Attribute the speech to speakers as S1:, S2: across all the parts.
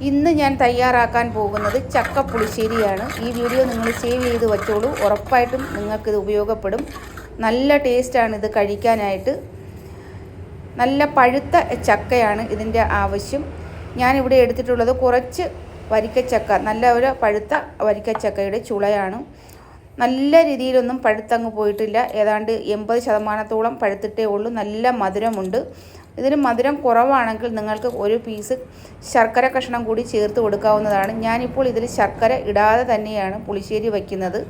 S1: ഇന്ന് ഞാൻ തയ്യാറാക്കാൻ പോകുന്നത് ചക്ക പുളിശ്ശേരിയാണ് ഈ വീഡിയോ നിങ്ങൾ സേവ് ചെയ്ത് വെച്ചോളൂ. ഉറപ്പായിട്ടും നിങ്ങൾക്കിത് ഉപയോഗപ്പെടും. നല്ല ടേസ്റ്റാണ് ഇത് കഴിക്കാനായിട്ട്. നല്ല പഴുത്ത ചക്കയാണ് ഇതിന്റെ ആവശ്യം. ഞാനിവിടെ എടുത്തിട്ടുള്ളത് കുറച്ച് വരിക്കച്ചക്ക നല്ല ഒരു പഴുത്ത വരിക്കച്ചക്കയുടെ ചുളയാണ്. നല്ല രീതിയിലൊന്നും പഴുത്തങ്ങ് പോയിട്ടില്ല. ഏതാണ്ട് എൺപത് ശതമാനത്തോളം പഴുത്തിട്ടേ ഉള്ളൂ. നല്ല മധുരമുണ്ട്. ഇതിന് മധുരം കുറവാണെങ്കിൽ നിങ്ങൾക്ക് ഒരു പീസ് ശർക്കര കഷ്ണം കൂടി ചേർത്ത് കൊടുക്കാവുന്നതാണ്. ഞാനിപ്പോൾ ഇതിൽ ശർക്കര ഇടാതെ തന്നെയാണ് പുളിശ്ശേരി വയ്ക്കുന്നത്.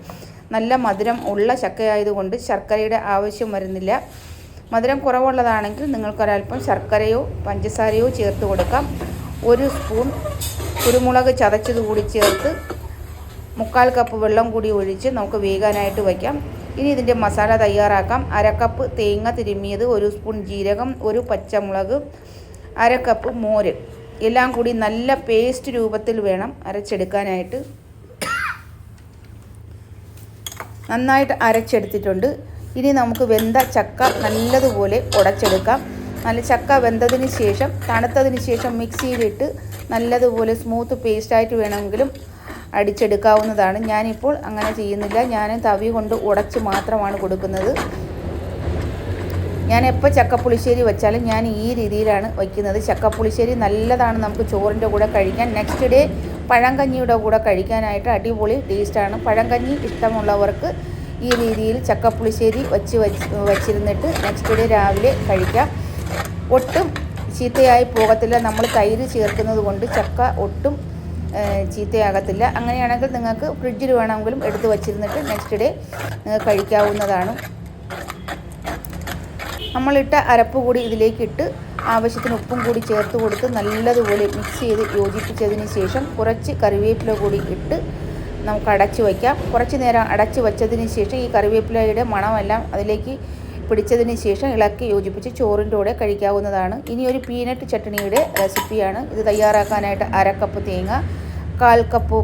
S1: നല്ല മധുരം ഉള്ള ചക്കയായതുകൊണ്ട് ശർക്കരയുടെ ആവശ്യം വരുന്നില്ല. മധുരം കുറവുള്ളതാണെങ്കിൽ നിങ്ങൾക്കൊരൽപ്പം ശർക്കരയോ പഞ്ചസാരയോ ചേർത്ത് കൊടുക്കാം. ഒരു സ്പൂൺ കുരുമുളക് ചതച്ചത് കൂടി ചേർത്ത് മുക്കാൽ കപ്പ് വെള്ളം കൂടി ഒഴിച്ച് നമുക്ക് വേകാനായിട്ട് വയ്ക്കാം. ഇനി ഇതിന്റെ മസാല തയ്യാറാക്കാം. അരക്കപ്പ് കപ്പ് തേങ്ങ തിരുമ്മിയത് ഒരു സ്പൂൺ ജീരകം ഒരു പച്ചമുളക് അരക്കപ്പ് കപ്പ് മോര്. എല്ലാം കൂടി നല്ല പേസ്റ്റ് രൂപത്തിൽ വേണം അരച്ചെടുക്കാനായിട്ട്. നന്നായിട്ട് അരച്ചെടുത്തിട്ടുണ്ട്. ഇനി നമുക്ക് വെന്ത ചക്ക നല്ലതുപോലെ ഉടച്ചെടുക്കാം. നല്ല ചക്ക വെന്തതിന് ശേഷം തണുത്തതിന് ശേഷം മിക്സിയിലിട്ട് നല്ലതുപോലെ സ്മൂത്ത് പേസ്റ്റായിട്ട് വേണമെങ്കിലും അടിച്ചെടുക്കാവുന്നതാണ്. ഞാനിപ്പോൾ അങ്ങനെ ചെയ്യുന്നില്ല. ഞാൻ തവി കൊണ്ട് ഉടച്ച് മാത്രമാണ് കൊടുക്കുന്നത്. ഞാൻ എപ്പോൾ ചക്കപ്പുളിശ്ശേരി വെച്ചാലും ഞാൻ ഈ രീതിയിലാണ് വയ്ക്കുന്നത്. ചക്കപ്പുളിശ്ശേരി നല്ലതാണ് നമുക്ക് ചോറിന്റെ കൂടെ കഴിക്കാൻ. നെക്സ്റ്റ് ഡേ പഴങ്കഞ്ഞിയുടെ കൂടെ കഴിക്കാനായിട്ട് അടിപൊളി ടേസ്റ്റാണ് പഴങ്കഞ്ഞി ഇഷ്ടമുള്ളവർക്ക് ഈ രീതിയിൽ ചക്കപ്പുളിശ്ശേരി വച്ച് വച്ച് വച്ചിരുന്നിട്ട് നെക്സ്റ്റ് ഡേ രാവിലെ കഴിക്കാം. ഒട്ടും ചീത്തയായി പോകത്തില്ല. നമ്മൾ തൈര് ചേർക്കുന്നത് കൊണ്ട് ചക്ക ഒട്ടും ചീത്തയാകത്തില്ല. അങ്ങനെയാണെങ്കിൽ നിങ്ങൾക്ക് ഫ്രിഡ്ജിൽ വേണമെങ്കിലും എടുത്ത് വച്ചിരുന്നിട്ട് നെക്സ്റ്റ് ഡേ നിങ്ങൾക്ക് കഴിക്കാവുന്നതാണ്. നമ്മളിട്ട അരപ്പ് കൂടി ഇതിലേക്ക് ഇട്ട് ആവശ്യത്തിന് ഉപ്പും കൂടി ചേർത്ത് കൊടുത്ത് നല്ലതുപോലെ മിക്സ് ചെയ്ത് യോജിപ്പിച്ചതിന് ശേഷം കുറച്ച് കറിവേപ്പില കൂടി ഇട്ട് നമുക്ക് അടച്ച് വയ്ക്കാം. കുറച്ച് നേരം അടച്ച് വച്ചതിന് ശേഷം ഈ കറിവേപ്പിലയുടെ മണമെല്ലാം അതിലേക്ക് പിടിച്ചതിന് ശേഷം ഇളക്കി യോജിപ്പിച്ച് ചോറിന്റെ കൂടെ കഴിക്കാവുന്നതാണ്. ഇനി ഒരു പീനട്ട് ചട്ടണിയുടെ റെസിപ്പിയാണ് ഇത് തയ്യാറാക്കാനായിട്ട് അര കപ്പ് തേങ്ങ കാൽ കപ്പ്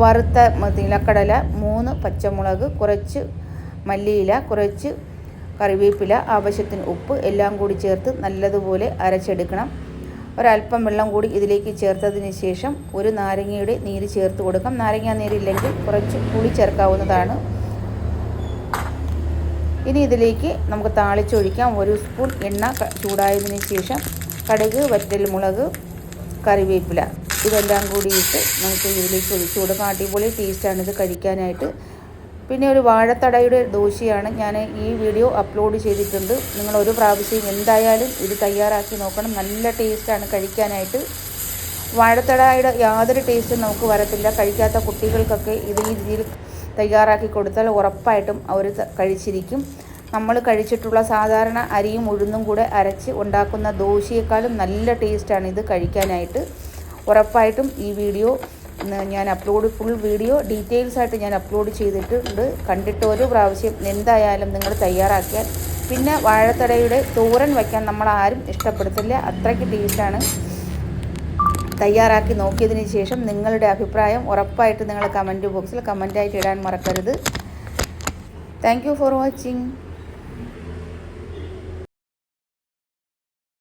S1: വറുത്ത നിലക്കടല മൂന്ന് പച്ചമുളക് കുറച്ച് മല്ലിയില കുറച്ച് കറിവേപ്പില ആവശ്യത്തിന് ഉപ്പ് എല്ലാം കൂടി ചേർത്ത് നല്ലതുപോലെ അരച്ചെടുക്കണം. ഒരല്പം വെള്ളം കൂടി ഇതിലേക്ക് ചേർത്തതിന് ശേഷം ഒരു നാരങ്ങയുടെ നീര് ചേർത്ത് കൊടുക്കാം. നാരങ്ങ നീരില്ലെങ്കിൽ കുറച്ച് പുളി ചേർക്കാവുന്നതാണ്. ഇനി ഇതിലേക്ക് നമുക്ക് താളിച്ചൊഴിക്കാം. ഒരു സ്പൂൺ എണ്ണ ചൂടായതിനു ശേഷം കടുക് വറ്റൽ മുളക് കറിവേപ്പില. ഇതെല്ലാം കൂടി ഇട്ട് നമുക്ക് ഇതിലേക്ക് ഒഴിച്ചു കൊടുക്കാം. അടിപൊളി ടേസ്റ്റാണ് ഇത് കഴിക്കാനായിട്ട്. പിന്നെ ഒരു വാഴത്തടയുടെ ദോശയാണ് ഞാൻ ഈ വീഡിയോ അപ്ലോഡ് ചെയ്തിട്ടുണ്ട്. നിങ്ങൾ ഒരു പ്രാവശ്യം എന്തായാലും ഇത് തയ്യാറാക്കി നോക്കണം. നല്ല ടേസ്റ്റാണ് കഴിക്കാനായിട്ട്. വാഴത്തടയുടെ യാതൊരു ടേസ്റ്റും നമുക്ക് വരത്തില്ല. കഴിക്കാത്ത കുട്ടികൾക്കൊക്കെ ഇത് ഈ രീതിയിൽ തയ്യാറാക്കി കൊടുത്താൽ ഉറപ്പായിട്ടും അവർ കഴിച്ചിരിക്കും. നമ്മൾ കഴിച്ചിട്ടുള്ള സാധാരണ അരിയും ഉഴുന്നും കൂടെ അരച്ച് ഉണ്ടാക്കുന്ന ദോശയേക്കാളും നല്ല ടേസ്റ്റാണ് ഇത് കഴിക്കാനായിട്ട്. ഉറപ്പായിട്ടും ഈ വീഡിയോ ഞാൻ അപ്ലോഡ് ഫുൾ വീഡിയോ ഡീറ്റെയിൽസ് ആയിട്ട് ഞാൻ അപ്ലോഡ് ചെയ്തിട്ടുണ്ട്. കണ്ടിട്ട് ഓരോ പ്രാവശ്യം എന്തായാലും നിങ്ങൾ തയ്യാറാക്കിയാൽ പിന്നെ വാഴത്തടയുടെ തോരൻ വയ്ക്കാൻ നമ്മൾ ആരും ഇഷ്ടപ്പെടുത്തില്ല. അത്രയ്ക്ക് ടേസ്റ്റാണ് തയ്യാറാക്കി നോക്കിയതിന് ശേഷം നിങ്ങളുടെ അഭിപ്രായം ഉറപ്പായിട്ട് നിങ്ങൾ കമന്റ് ബോക്സിൽ കമന്റായിട്ട് ഇടാൻ മറക്കരുത്. Thank for watching